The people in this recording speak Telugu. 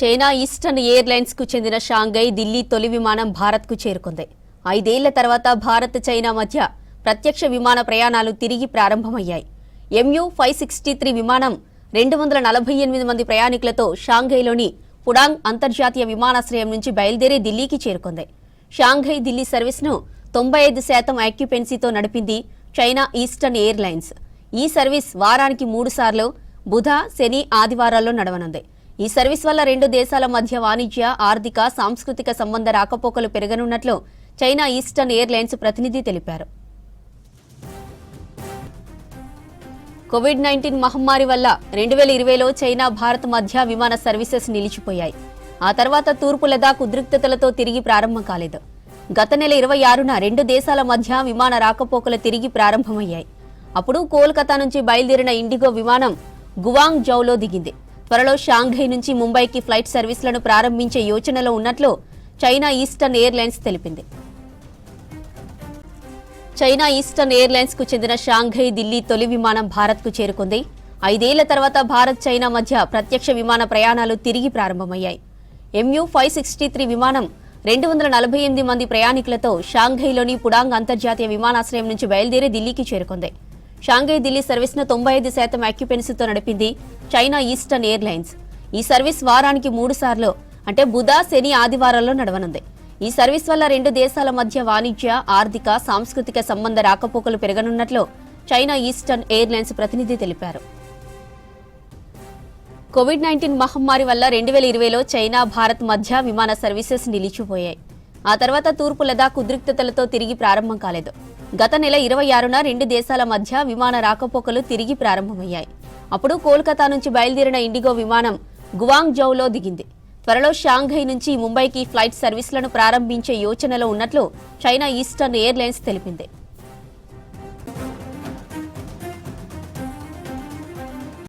చైనా ఈస్టర్న్ ఎయిర్లైన్స్కు చెందిన షాంఘై ఢిల్లీ తొలి విమానం భారత్కు చేరుకుంది. ఐదేళ్ళ తర్వాత భారత్ చైనా మధ్య ప్రత్యక్ష విమాన ప్రయాణాలు తిరిగి ప్రారంభమయ్యాయి. ఎంయూ ఫైవ్ సిక్స్టీ త్రీ విమానం రెండు వందల నలభై ఎనిమిది మంది ప్రయాణికులతో షాంఘైలోని పుడాంగ్ అంతర్జాతీయ విమానాశ్రయం నుంచి బయలుదేరి ఢిల్లీకి చేరుకుంది. షాంఘై ఢిల్లీ సర్వీస్ను తొంభై ఐదు శాతం ఆక్యుపెన్సీతో నడిపింది చైనా ఈస్టర్న్ ఎయిర్లైన్స్. ఈ సర్వీస్ వారానికి మూడుసార్లు బుధ శని ఆదివారాల్లో నడవనుంది. ఈ సర్వీస్ వల్ల రెండు దేశాల మధ్య వాణిజ్య ఆర్థిక సాంస్కృతిక సంబంధ రాకపోకలు పెరగనున్నట్లు చైనా ఈస్టర్న్ ఎయిర్లైన్స్ ప్రతినిధి తెలిపారు. కోవిడ్ నైన్టీన్ మహమ్మారి వల్ల రెండు వేల ఇరవైలో చైనా భారత్ మధ్య విమాన సర్వీసెస్ నిలిచిపోయాయి. ఆ తర్వాత తూర్పు లదాఖ్ ఉద్రిక్తతలతో తిరిగి ప్రారంభం కాలేదు. గత నెల ఇరవై ఆరున రెండు దేశాల మధ్య విమాన రాకపోకలు తిరిగి ప్రారంభమయ్యాయి. అప్పుడు కోల్కతా నుంచి బయలుదేరిన ఇండిగో విమానం గువాంగ్ జౌలో దిగింది. త్వరలో షాంఘై నుంచి ముంబైకి ఫ్లైట్ సర్వీసులను ప్రారంభించే యోచనలో ఉన్నట్లు చైనా ఈస్టర్న్ ఎయిర్లైన్స్ తెలిపింది. చైనా ఈస్టర్న్ ఎయిర్లైన్స్కు చెందిన షాంఘై ఢిల్లీ తొలి విమానం భారత్కు చేరుకుంది. ఐదేళ్ళ తర్వాత భారత్ చైనా మధ్య ప్రత్యక్ష విమాన ప్రయాణాలు తిరిగి ప్రారంభమయ్యాయి. ఎంయూ ఫైవ్ సిక్స్టీ త్రీ విమానం రెండు వందల నలభై ఎనిమిది మంది ప్రయాణికులతో షాంఘైలోని పుడాంగ్ అంతర్జాతీయ విమానాశ్రయం నుంచి బయలుదేరి ఢిల్లీకి చేరుకుంది. షాంఘై ఢిల్లీ సర్వీస్ను తొంభై ఐదు శాతం ఆక్యుపెన్సీతో నడిపింది చైనా ఈస్టర్న్ ఎయిర్లైన్స్. ఈ సర్వీస్ వారానికి మూడు సార్లు అంటే బుధ శని ఆదివారాల్లో నడవనుంది. ఈ సర్వీస్ వల్ల రెండు దేశాల మధ్య వాణిజ్య ఆర్థిక సాంస్కృతిక సంబంధ రాకపోకలు పెరగనున్నట్లు చైనా ఈస్టర్న్ ఎయిర్లైన్స్ ప్రతినిధి తెలిపారు. కోవిడ్ నైన్టీన్ మహమ్మారి వల్ల రెండు వేల ఇరవైలో చైనా భారత్ మధ్య విమాన సర్వీసెస్ నిలిచిపోయాయి. ఆ తర్వాత తూర్పు లదాఖ్ ఉద్రిక్తతలతో తిరిగి ప్రారంభం కాలేదు. గత నెల ఇరవై ఆరున రెండు దేశాల మధ్య విమాన రాకపోకలు తిరిగి ప్రారంభమయ్యాయి. అప్పుడు కోల్కతా నుంచి బయలుదేరిన ఇండిగో విమానం గువాంగ్ జౌలో దిగింది. త్వరలో షాంఘై నుంచి ముంబైకి ఫ్లైట్ సర్వీసులను ప్రారంభించే యోచనలో ఉన్నట్లు చైనా ఈస్టర్న్ ఎయిర్లైన్స్ తెలిపింది.